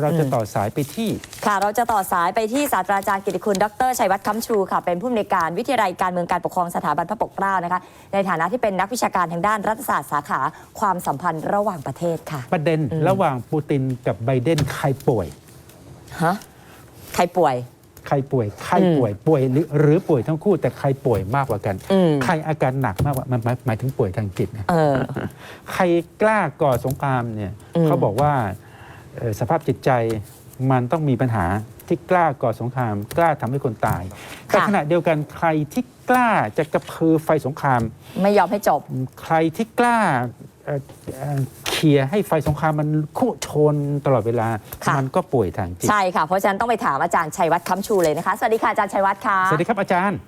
เราจะต่อสายไปที่ ค่ะเราจะต่อสายไปที่ศาสตราจารย์กิติคุณ ดรชัยวัฒน์คำชูค่ะ เป็นผู้อำนวยการวิทยาลัยการเมืองการปกครองสถาบันพระปกเกล้านะคะ ในฐานะที่เป็นนักวิชาการทางด้านรัฐศาสตร์สาขาความสัมพันธ์ระหว่างประเทศค่ะ ประเด็นอืมระหว่างปูตินกับไบเดนใครป่วย ฮะ ใครป่วย ใครป่วย ใครป่วย ป่วยหรือหรือป่วยทั้งคู่แต่ใครป่วยมากกว่ากัน อืม ใครอาการหนักมากกว่ามันหมายหมายถึงป่วยทางจิตนะ เออ ใครกล้าก่อสงครามเนี่ย อืม เขาบอกว่าเอ่อ สภาพจิตใจมันต้องมีปัญหาที่กล้าก่อสงคราม กล้าทำให้คนตาย แต่ขณะเดียวกันใครที่กล้าจะกระพือไฟสงคราม ไม่ยอมให้จบ ใครที่กล้าเอ่อเอ่อเคลียร์ให้ไฟสงครามมันคุโชนตลอดเวลาค่ะมันก็ป่วยทางจิต ใช่ค่ะ เพราะฉะนั้นต้องไปถามอาจารย์ชัยวัฒน์คำชูเลยนะคะ สวัสดีค่ะอาจารย์ชัยวัฒน์ค่ะ สวัสดีครับอาจารย์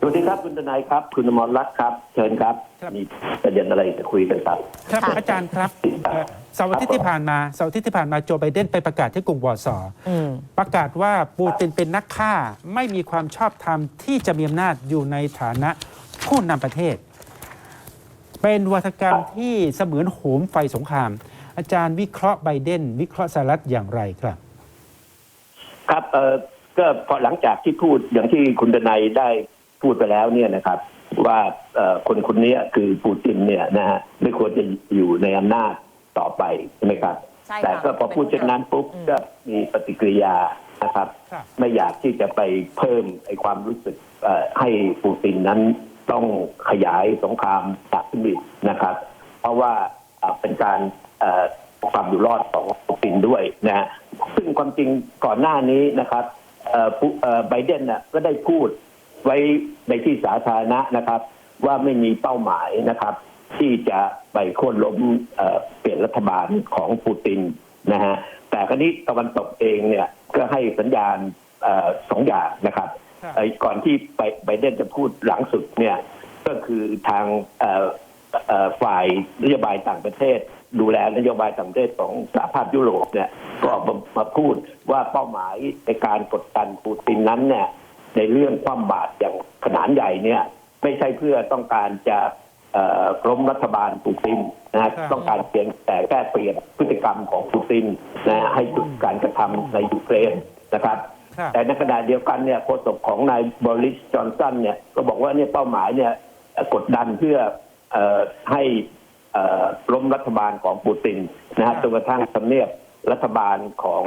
สวัสดีครับคุณทนายครับ คุณอมรรัตน์ครับ เชิญครับ ครับ มีประเด็นอะไรจะคุยกันครับ ครับค่ะอาจารย์ครับเอ่อเสาร์อาทิตย์ที่ผ่านมาเสาร์อาทิตย์ที่ผ่านมาโจไบเดนไปประกาศที่กรุงวอร์ซออืม ประกาศว่าปูตินเป็นนักฆ่าไม่มีความชอบธรรมที่จะมีอำนาจอยู่ในฐานะผู้นำประเทศ เป็นวัฒกรรมที่เสมือนโหมไฟสงคราม อาจารย์วิเคราะห์ไบเดน วิเคราะห์สหรัฐอย่างไรครับ ครับเออก็พอหลังจากที่พูดอย่างที่คุณทนายได้ พูดไปแล้วเนี่ยนะครับ ว่าเอ่อคนคนนี้คือปูตินเนี่ยนะฮะไม่ควรจะอยู่ในอำนาจต่อไปใช่ไหมครับใช่ค่ะแต่ก็พอพูดเช่นนั้นปุ๊บอืมก็มีปฏิกิริยานะครับครับ ไม่อยากที่จะไปเพิ่มไอ้ความรู้สึกเอ่อให้ปูตินนั้นต้องขยายสงครามจากขึ้นอีกนะครับ เพราะว่าเอ่อเป็นการเอ่อความอยู่รอดของปูตินด้วยนะฮะซึ่งความจริงก่อนหน้านี้นะครับเอ่อปูเอ่อไบเดนน่ะก็ได้พูด ไว้ในที่สาธารณะนะครับ ว่าไม่มีเป้าหมายนะครับ ที่จะไปโค่นล้มเอ่อเปลี่ยนรัฐบาลของปูตินนะฮะแต่คราวนี้ตะวันตกเองเนี่ยก็ให้สัญญาณเออสองอย่างนะครับครับไอ้ก่อนที่ไบไบเดนจะพูดหลังสุดเนี่ยก็คือทางเอ่อเอ่อฝ่ายนโยบายต่างประเทศ ดูแลนโยบายต่างประเทศของสหภาพยุโรปเนี่ยก็ออกมามาพูดว่าเป้าหมายในการกดดันปูตินนั้นเนี่ย ในเรื่องความบาตรอย่างขนาดใหญ่เนี่ย ไม่ใช่เพื่อต้องการจะเอ่อล้มรัฐบาลปูตินนะฮะครับต้องการเพียงแต่แค่เปลี่ยนพฤติกรรมของปูตินนะฮะให้หยุดการกระทำในยูเครนนะครับครับ แต่ในขณะเดียวกันเนี่ยโฆษกของนายบริสจอนสันเนี่ยก็บอกว่าเนี่ยเป้าหมายเนี่ยเอ่อกดดันเพื่อเอ่อให้เอ่อล้มรัฐบาลของปูตินนะครัฮะบจนกระทั่งทำเนียบรัฐบาลของ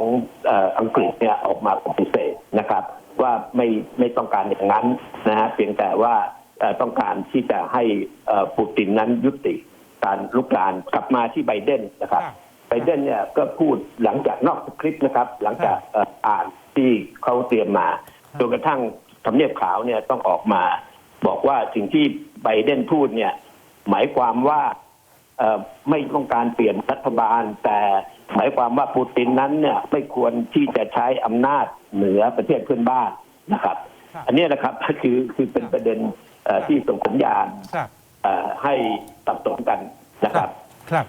เอ่ออังกฤษเนี่ยออกมาปฏิเสธนะครับ ว่าไม่ไม่ต้องการอย่างนั้นนะฮะเพียงแต่ว่าเอ่อต้องการที่จะให้เอ่อปูตินนั้นยุติการลุกลานกลับมาที่ไบเดนนะครับครับไบเดนเนี่ยก็พูดหลังจากนอกสคริปต์นะครับ หลังจากเอ่ออ่านที่เขาเตรียมมาจนกระทั่งทำเนียบขาวเนี่ยต้องออกมา บอกว่าสิ่งที่ไบเดนพูดเนี่ย หมายความว่าเอ่อไม่ต้องการเปลี่ยนรัฐบาลแต่ หมายความว่าปูตินนั้นเนี่ยไม่ควรที่จะใช้อำนาจเหนือประเทศเพื่อนบ้านนะครับ ครับอันเนี้ยนะครับคือคือเป็นประเด็นเอ่อที่ส่งสัญญาณครับ เอ่อให้สับสนกันนะครับ ครับ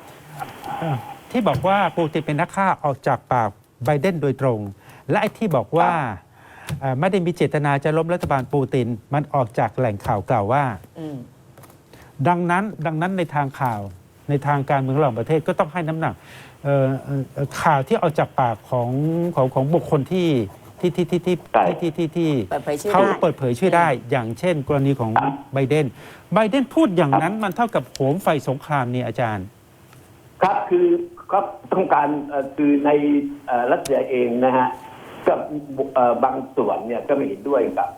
เอ่อที่บอกว่าปูตินเป็นนักฆ่าออกจากปากไบเดนโดยตรง และไอ้ที่บอกว่าเอ่อไม่ได้มีเจตนาจะล้มรัฐบาลปูติน มันออกจากแหล่งข่าวกล่าวว่า อืม ดังนั้นดังนั้นในทางข่าวในทางการเมืองระหว่างประเทศก็ต้องให้น้ำหนัก เอ่อเอ่อเอ่อข่าวที่เอาจากปากของของของบุคคลที่ที่ที่ที่ที่ใช่ ที่ที่ที่เปิดเผยชื่อเขาได้ เปิดเผยชื่อได้ อย่างเช่น กรณีของไบเดนไบเดนพูดอย่างนั้นมันเท่ากับโหมไฟสงครามนี่อาจารย์ ครับคือก็ต้องการเอ่อคือในเอ่อรัสเซียเองนะฮะก็เอ่อบางส่วนเนี่ยก็ไม่เห็นด้วยกับ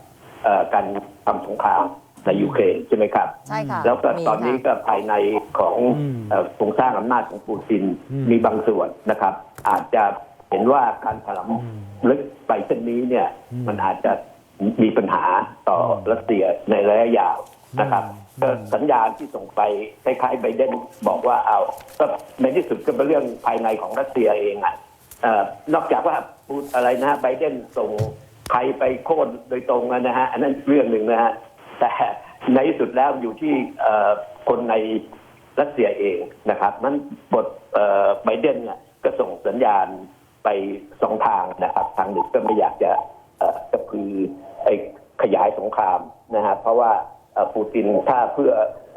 เอ่อการทำสงคราม ในยูเครนใช่ไหมครับ ใช่ค่ะแล้วก็มีตอนนี้ค่ะ ก็ภายในของอืมเอ่อโครงสร้างอำนาจของปูตินอืมมีบางส่วนนะครับ อาจจะเห็นว่าการถลอืมำลึกไปเช่นนี้เนี่ย อืมมันอาจจะมีปัญหาต่อรัสเซียในระยะยาวนะครับอืม ก็สัญญาณที่ส่งไปคล้ายๆไบเดนบอกว่าเอาก็ในที่สุดก็เป็นเรื่องภายในของรัสเซียเองอะเอ่อนอกจากว่าพูดอะไรนะฮะไบเดนส่งใครไปโค่นโดยตรงนะฮะอันนั้นเรื่องหนึ่งนะฮะ แต่ในที่สุดแล้วอยู่ที่เอ่อคนในรัสเซียเองนะครับนั้นบทเอ่อไบเดนเนี่ยก็ส่งสัญญาณไปสองทางนะครับ ทางหนึ่งก็ไม่อยากจะเอ่อกระพือไอ้ขยายสงครามนะฮะเพราะว่าเอ่อปูตินถ้าเพื่อ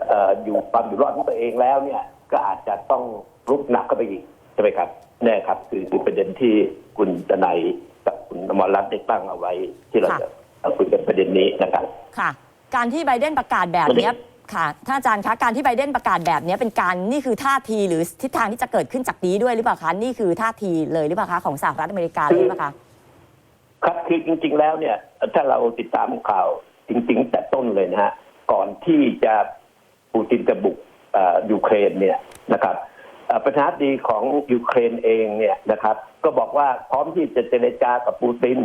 เอ่ออยู่ความอยู่รอดของตัวเองแล้วเนี่ยก็อาจจะต้องรุกหนักเข้าไปอีกใช่ไหมครับแน่ครับ คือคือประเด็นที่คุณตนัยกับคุณอมรรัตน์ได้ตั้งเอาไว้ ที่เราค่ะจะเอาคุยกันประเด็นนี้นะครับค่ะ การที่ไบเดนประกาศแบบเนี้ยค่ะท่านอาจารย์คะการที่ไบเดนประกาศแบบนี้เป็นการนี่คือท่าทีหรือทิศทางที่จะเกิดขึ้นจากนี้ด้วยหรือเปล่าคะนี่คือท่าทีเลยหรือเปล่าคะของสหรัฐอเมริกาเลยหรือเปล่าคะครับคือจริง ๆ แล้วเนี่ย ถ้าเราติดตามข่าวจริง ๆ แต่ต้นเลยนะฮะก่อนที่จะปูตินจะบุกยูเครนเนี่ยนะครับประธานาธิบดีของยูเครนเองเนี่ยนะครับ ก็บอกว่าพร้อมที่จะเจรจากับปูติน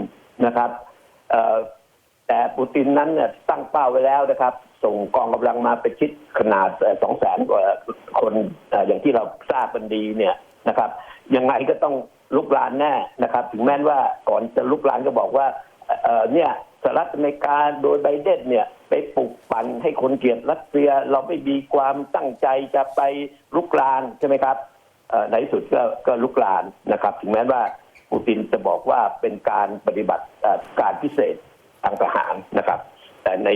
นะครับ แต่ปูตินนั้นเนี่ยตั้งเป้าไว้แล้วนะครับ ส่งกองกำลังมาเป็นชิดขนาดสองแสนกว่าคนอย่างที่เราทราบกันดีเนี่ยนะครับยังไงก็ต้องลุกลานแน่นะครับ ถึงแม้ว่าก่อนจะลุกลานก็บอกว่าเนี่ยสหรัฐอเมริกาโดยไบเดนเนี่ยไปปลุกปั่นให้คนเกลียดรัสเซีย เราไม่มีความตั้งใจจะไปลุกลานใช่ไหมครับในที่สุดก็ก็ลุกลานนะครับ ถึงแม้ว่าปูตินจะบอกว่าเป็นการปฏิบัติการพิเศษ ทางทหารนะครับ แต่ใน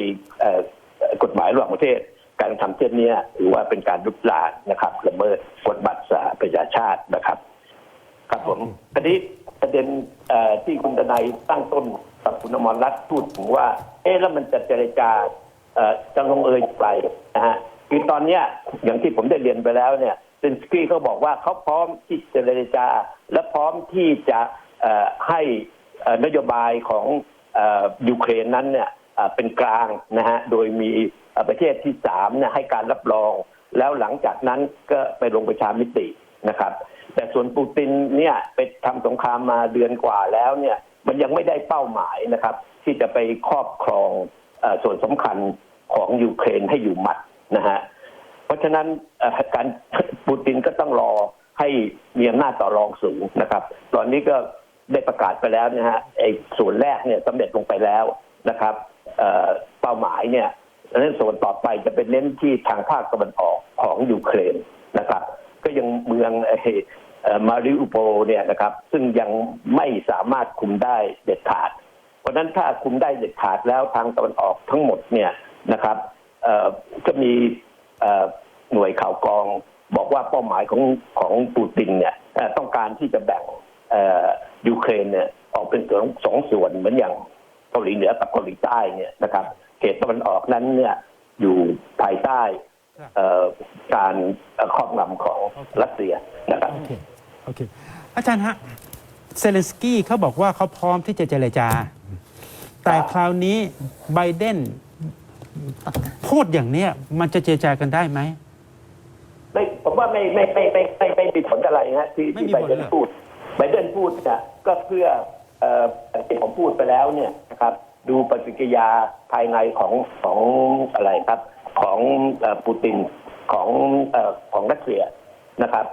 กฎหมายระหว่างประเทศ การทำเช่นนี้ถือว่าเป็นการลุกลานนะครับละเมิดกฎบัตรสหประชาชาตินะครับ ครับผมทีนี้ประเด็นที่คุณทนายตั้งต้นกับคุณอมรรัตน์พูดถึงว่า เอ๊ะแล้วมันจะเจรจาจะลงเอยอย่างไรนะฮะคือตอนเนี้ยอย่างที่ผมได้เรียนไปแล้วเนี่ยเซนสกี้เขาบอกว่าเขาพร้อมที่จะเจรจา และพร้อมที่จะให้นโยบายของ ยูเครนนั้นเนี่ยเป็นกลางนะฮะโดยมีประเทศที่สามเนี่ยให้การรับรอง แล้วหลังจากนั้นก็ไปลงประชามตินะครับ แต่ส่วนปูตินเนี่ยไปทำสงครามมาเดือนกว่าแล้วเนี่ยมันยังไม่ได้เป้าหมายนะครับ ที่จะไปครอบครองอส่วนสำคัญของยูเครนให้อยู่หมัดนะฮะเพราะฉะนั้นการปูตินก็ต้องรอให้มีอำนาจต่อรองสูงนะครับ ตอนนี้ก็ ได้ประกาศไปแล้วนะฮะไอ้ส่วนแรกเนี่ยสำเร็จลงไปแล้วนะครับเป้าหมายเนี่ยดังนั้นส่วนต่อไปจะเป็นเน้นที่ทางภาคตะวันออกของยูเครนนะครับ ก็ยังเมืองเอมาริอุโปเนี่ยนะครับ ซึ่งยังไม่สามารถคุมได้เด็ดขาด เพราะนั้นถ้าคุมได้เด็ดขาดแล้วทางตะวันออกทั้งหมดเนี่ยนะครับเอ่อก็มีหน่วยข่าวกรองบอกว่าเป้าหมายของของปูตินเนี่ยต้องการที่จะแบ่ง ยูเครนเนี่ยออกเป็นสองสองส่วนเหมือนอย่างเกาหลีเหนือกับเกาหลีใต้เนี่ยนะครับเขตตะวันออกนั้นเนี่ยอยู่ภายใต้ครับเอ่อการเอ่อครอบงำของรัสเซียนะครับโอเคโอเคอาจารย์ฮะเซเลนสกี้เขาบอกว่าเขาพร้อมที่จะเจรจา แต่คราวนี้ไบเดนพูดอย่างเนี้ยมันจะเจรจากันได้ไหมไม่ผมว่าไม่ไม่ไม่ไม่ไม่ไม่มีผลอะไรนะที่ไม่ที่มีไบผลเดนเหรอพูด ไบเดนพูดเนี่ยก็เพื่ออที่ผมพูดไปแล้วเนี่ยนะครับ ดูปฏิกิยาภายในของของอะไรครับ ของอปูตินของอของรัสเซียนะครับ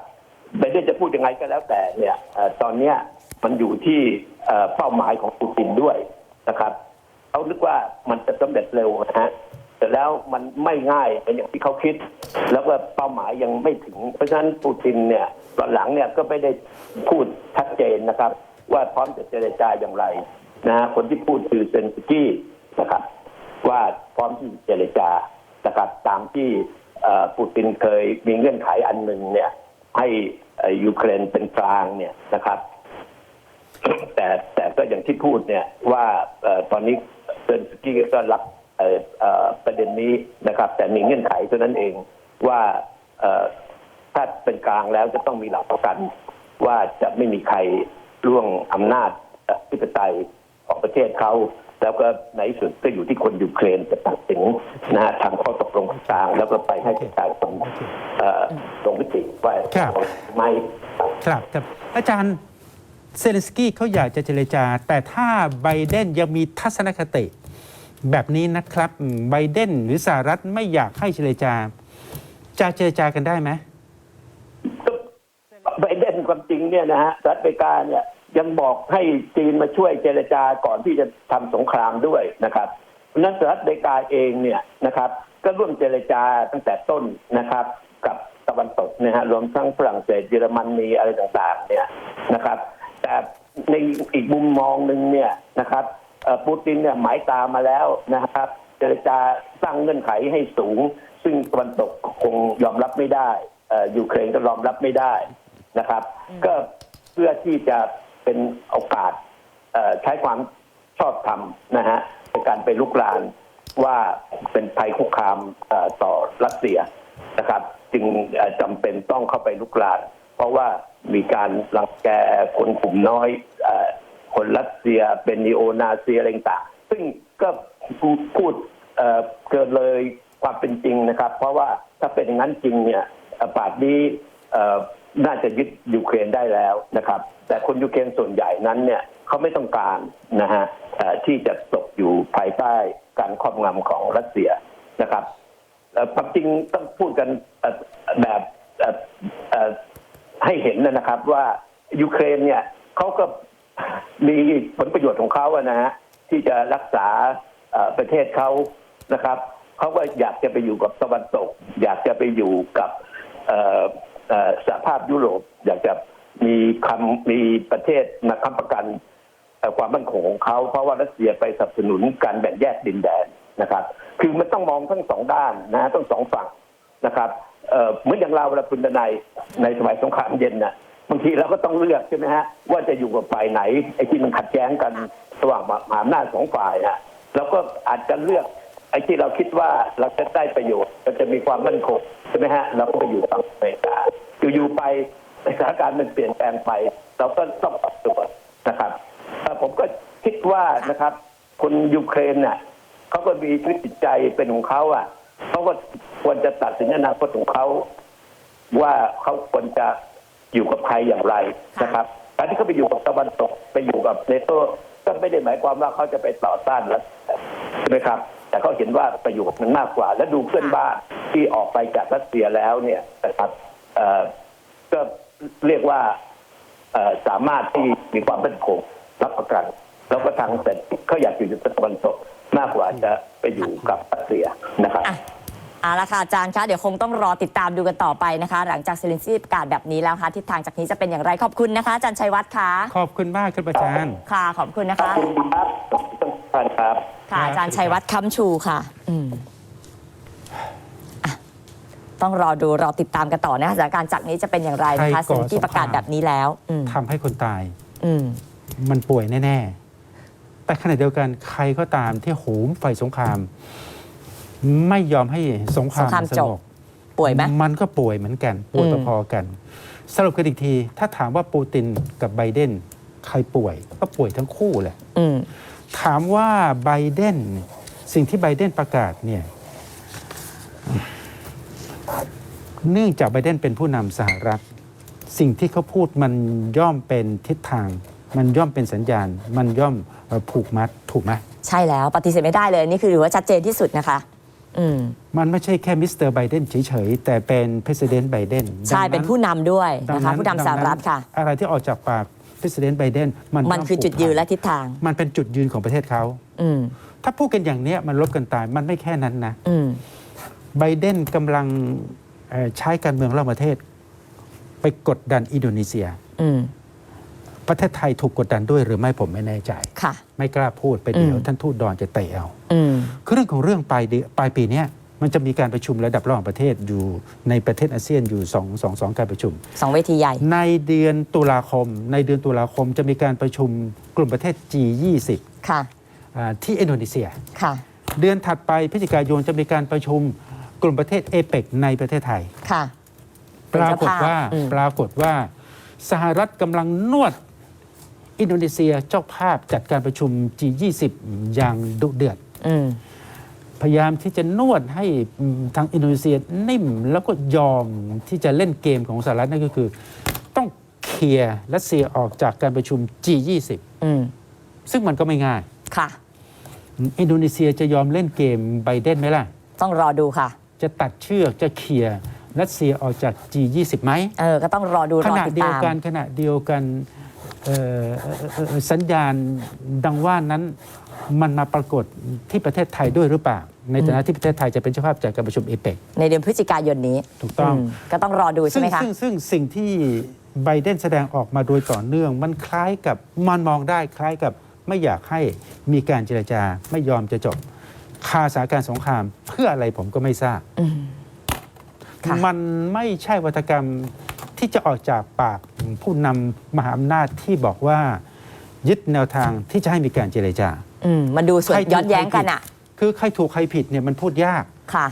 ไบเดนจะพูดยังไงก็แล้วแต่เนี่ยอตอนเนี้ยมันอยู่ที่เป้าหมายของปูตินด้วยนะครับเขานึกว่ามันจะสำเร็จเร็วนะฮะ แต่แล้วมันไม่ง่ายเป็นอย่างที่เขาคิด แล้วก็เป้าหมายยังไม่ถึง เพราะฉะนั้นปูตินเนี่ยตอนหลังเนี่ยก็ไม่ได้พูดชัดเจนนะครับ ว่าพร้อมจะเจรจาอย่างไรนะฮะคนที่พูดคือเซนสกี้นะครับว่าพร้อมที่จะเจรจานะครับตามที่ปูตินเคยมีเงื่อนไขอันหนึ่งเนี่ย ให้ยูเครนเป็นกลางเนี่ยนะครับ แต่แต่ก็อย่างที่พูดเนี่ยว่าตอนนี้เซนสกี้ก็รับ ประเด็นนี้นะครับ แต่มีเงื่อนไขเท่านั้นเองว่าเอ่อถ้าเป็นกลางแล้วจะต้องมีหลักประกัน ว่าจะไม่มีใครล่วงอำนาจเอ่อธิปไตยของประเทศเขาแล้วก็ในที่สุดก็อยู่ที่คนยูเครนจะตัดสินนะฮะทำข้อตกลงต่างๆแล้วก็ไปให้ประชาชนเอ่อลงมติว่าครับไม่ครับครับ อาจารย์เซเลนสกี้เขาอยากจะเจรจา แต่ถ้าไบเดนยังมีทัศนคติ แบบนี้นะครับไบเดนหรือสหรัฐไม่อยากให้เจรจา จะเจรจากันได้ไหมไบเดนความจริงเนี่ยนะฮะสหรัฐอเมริกาเนี่ยยังบอกให้จีนมาช่วยเจรจาก่อนที่จะทำสงครามด้วยนะครับเพราะนั้นสหรัฐอเมริกาเองเนี่ยนะครับ ก็ร่วมเจรจาตั้งแต่ต้นนะครับ กับตะวันตกนะฮะรวมทั้งฝรั่งเศสเยอรมนีอะไรต่างๆ เนี่ยนะครับ แต่ในอีกมุมมองหนึ่งเนี่ยนะครับ ปูตินเนี่ยหมายตามมาแล้วนะครับเจรจาสร้างเงื่อนไขให้สูง ซึ่งตะวันตกคงยอมรับไม่ได้เอ่อยูเครนก็ยอมรับไม่ได้นะครับ ก็เพื่อที่จะเป็นโอกาสเอ่อใช้ความชอบธรรมนะฮะในการไปลุกลานว่าเป็นภัยคุกคามเอ่อต่อรัสเซียนะครับ จึงเอ่อจำเป็นต้องเข้าไปลุกลาน เพราะว่ามีการรังแกคนกลุ่มน้อยเอ่อ คนรัสเซียเป็นนีโอนาซีอะไรต่างซึ่งก็พูดเเกินเลยความเป็นจริงนะครับ เพราะว่าถ้าเป็นอย่างนั้นจริงเนี่ยป่านนี้น่าจะยึดยูเครนได้แล้วนะครับ แต่คนยูเครนส่วนใหญ่นั้นเนี่ยเขาไม่ต้องการนะฮะที่จะตกอยู่ภายใต้การครอบงำของรัสเซียนะครับความจริงต้องพูดกันแบบให้เห็นนะครับว่ายูเครนเนี่ยเขาก็ มีผลประโยชน์ของเขาอะนะฮะที่จะรักษาประเทศเขานะครับเขาก็อยากจะไปอยู่กับตะวันตก อยากจะไปอยู่กับสหภาพยุโรป อยากจะมีคำมีประเทศมาค้ำประกันความมั่นคงของเขาเพราะว่ารัสเซียไปสนับสนุนการแบ่งแยกดินแดนนะครับ คือมันต้องมองทั้งสองด้านนะทั้งสองฝั่งนะครับเหมือนอย่างเราเวลาคุณนายในสมัยสงครามเย็นน่ะ บางทีเราก็ต้องเลือกใช่ไหมฮะว่าจะอยู่กับฝ่ายไหนไอ้ที่มันขัดแย้งกันระหว่างมหาอำนาจสองฝ่ายฮะเราก็อาจจะเลือกไอ้ที่เราคิดว่าเราจะได้ประโยชน์เราจะมีความมั่นคงใช่ไหมฮะเราก็ไปอยู่ฝั่งอเมริกาอยู่ๆไปสถานการณ์มันเปลี่ยนแปลงไป เราก็ต้องปรับตัวนะครับเอ่ผมก็คิดว่านะครับคนยูเครนน่ะเขาก็มีชีวิตจิตใจเป็นของเขาอะเขาก็ควรจะตัดสินอนาคตของเขาว่าเขาควรจะ อยู่กับใครอย่างไรนะครับการที่เขาไปอยู่กับตะวันตกไปอยู่กับเนโตก็ไม่ได้หมายความว่าเขาจะไปต่อต้านรัสเซียใช่ไหมครับ แต่เขาเห็นว่าประโยชน์มันมากกว่า และดูเพื่อนบ้านที่ออกไปจากรัสเซียแล้วเนี่ยนะครับเอ่อก็เรียกว่าเอ่อสามารถที่มีความมั่นคงรับประกัน แล้วก็ทางเศรษฐกิจเขาอยากอยู่ในตะวันตกมากกว่าจะไปอยู่กับรัสเซียนะครับอะ เอาละค่ะอาจารย์คะเดี๋ยวคงต้องรอติดตามดูกันต่อไปนะคะ หลังจากเซเลนซี่ประกาศแบบนี้แล้วค่ะทิศทางจากนี้จะเป็นอย่างไรขอบคุณนะคะอาจารย์ชัยวัฒน์ค่ะขอบคุณมากครับอาจารย์ ค่ะขอบคุณนะขอบคะ คุณครับขอบคุณทุกท่านครับ ค่ะอาจารย์ชัยวัฒน์คำชูค่ะ อืมอะ ต้องรอดูรอติดตามกันต่อนะคะสถานการณ์จากนี้จะเป็นอย่างไรนะคะใครก่อสิ่งที่ประกาศสงคราม แบบนี้แล้ว อืมทำให้คนตาย อืม มันป่วยแน่ ๆ แต่ขณะเดียวกันใครก็ตามที่โหมไฟสงคราม ไม่ยอมให้สงครามสงครามสจงบบป่วยไหม มันก็ป่วยเหมือนกัน ป่วยอืม พอๆกัน สรุปกันอีกที ถ้าถามว่าปูตินกับไบเดนใครป่วย ก็ป่วยทั้งคู่แหละ อืม ถามว่าไบเดนสิ่งที่ไบเดนประกาศเนี่ยเนื่องจากไบเดนเป็นผู้นำสหรัฐ สิ่งที่เขาพูดมันย่อมเป็นทิศทาง มันย่อมเป็นสัญญาณ มันย่อมเอ่อผูกมัดถูกไหม ใช่แล้วปฏิเสธไม่ได้เลย นี่คือถือว่าชัดเจนที่สุดนะคะอื มมันไม่ใช่แค่มิสเตอร์ไบเดนเฉยๆ แต่เป็นประธานไบเดนใช่เป็นผู้นำด้วยนะคะผู้นำสหรัฐค่ะ อะไรที่ออกจากปากประธานไบเดนมันมันย่คือจุดยืนและทิศทาง มันเป็นจุดยืนของประเทศเขาอืมถ้าพูดกันอย่างเนี้ยมันลบกันตายมันไม่แค่นั้นนะอืมไบเดนกำลังเอ่อใช้การเมืองระหว่างประเทศ ไปกดดันอินโดนีเซียอืม ประเทศไทยถูกกดดันด้วยหรือไม่ผมไม่แน่ใจ ค่ะ ไม่กล้าพูดไปเดี๋ยวอืมท่านทูตดอนจะเตะเอาอืม คือเรื่องของเรื่องปลายเดือนปลายปีเนี้ยมันจะมีการประชุมระดับระหว่างประเทศอยู่ในประเทศอาเซียนอยู่สองสองสองการประชุม สองเวทีใหญ่ ในเดือนตุลาคม ในเดือนตุลาคมจะมีการประชุมกลุ่มประเทศ G20 ค่ะ อ่าที่อินโดนีเซีย ค่ะ เดือนถัดไปพฤศจิกายนจะมีการประชุมกลุ่มประเทศเอเปกในประเทศไทย ค่ะปรากฏว่าเป็นเจ้าภาพอืม ปรากฏว่าสหรัฐกำลังนวด อินโดนีเซียเจ้าภาพจัดการประชุม G20 อย่างดุเดือดอืมพยายามที่จะนวดให้อืมทางอินโดนีเซียนิ่มแล้วก็ยอมที่จะเล่นเกมของสหรัฐนั่นก็คือ ต้องเคลียร์รัสเซียออกจากการประชุม G20 อืมซึ่งมันก็ไม่ง่าย ค่ะ อินโดนีเซียจะยอมเล่นเกมไบเดนไหมล่ะ ต้องรอดูค่ะ จะตัดเชือกจะเคลียร์รัสเซียออกจาก G20 ไหมเออ ก็ต้องรอดูขรอณะติดเดียวตาม กันขณะเดียวกัน เอ่อเอ่อเอ่อเอ่อสัญญาณดังว่านั้นมันมาปรากฏที่ประเทศไทยด้วยหรือเปล่า ในฐานะที่ประเทศไทยจะเป็นเจ้าภาพจัดการประชุมเอเปกในเดือนพฤศจิกายนนี้ ถูกต้องมก็ต้องรอดูใช่ซึ่งไหมคะซึ่งซึ่งสิ่งที่ไบเดนแสดงออกมาโดยต่อเนื่อง มันคล้ายกับมันมองได้คล้ายกับไม่อยากให้มีการเจรจาไม่ยอมจะจบคาสถานการณ์สงครามเพื่ออะไรผมก็ไม่ทราบอืมค่ะมันไม่ใช่วัฒกรรม ที่จะออกจากปากผู้นำมหาอำนาจที่บอกว่า ยึดแนวทางที่จะให้มีการเจรจาอืมมันดูส่วนใครถูกย้อนแย้งกันใครผิดอะ คือใครถูกใครผิดเนี่ยมันพูดยากค่ะ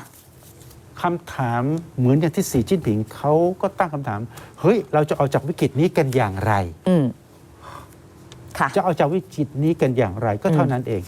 คำถามเหมือนอย่างที่สีจิ้นผิงเขาก็ตั้งคำถาม เฮ้ย เราจะออกจากวิกฤตนี้กันอย่างไรอืมค่ะจะเอาจากวิกฤตนี้กันอย่างไรก็เท่านั้นเอง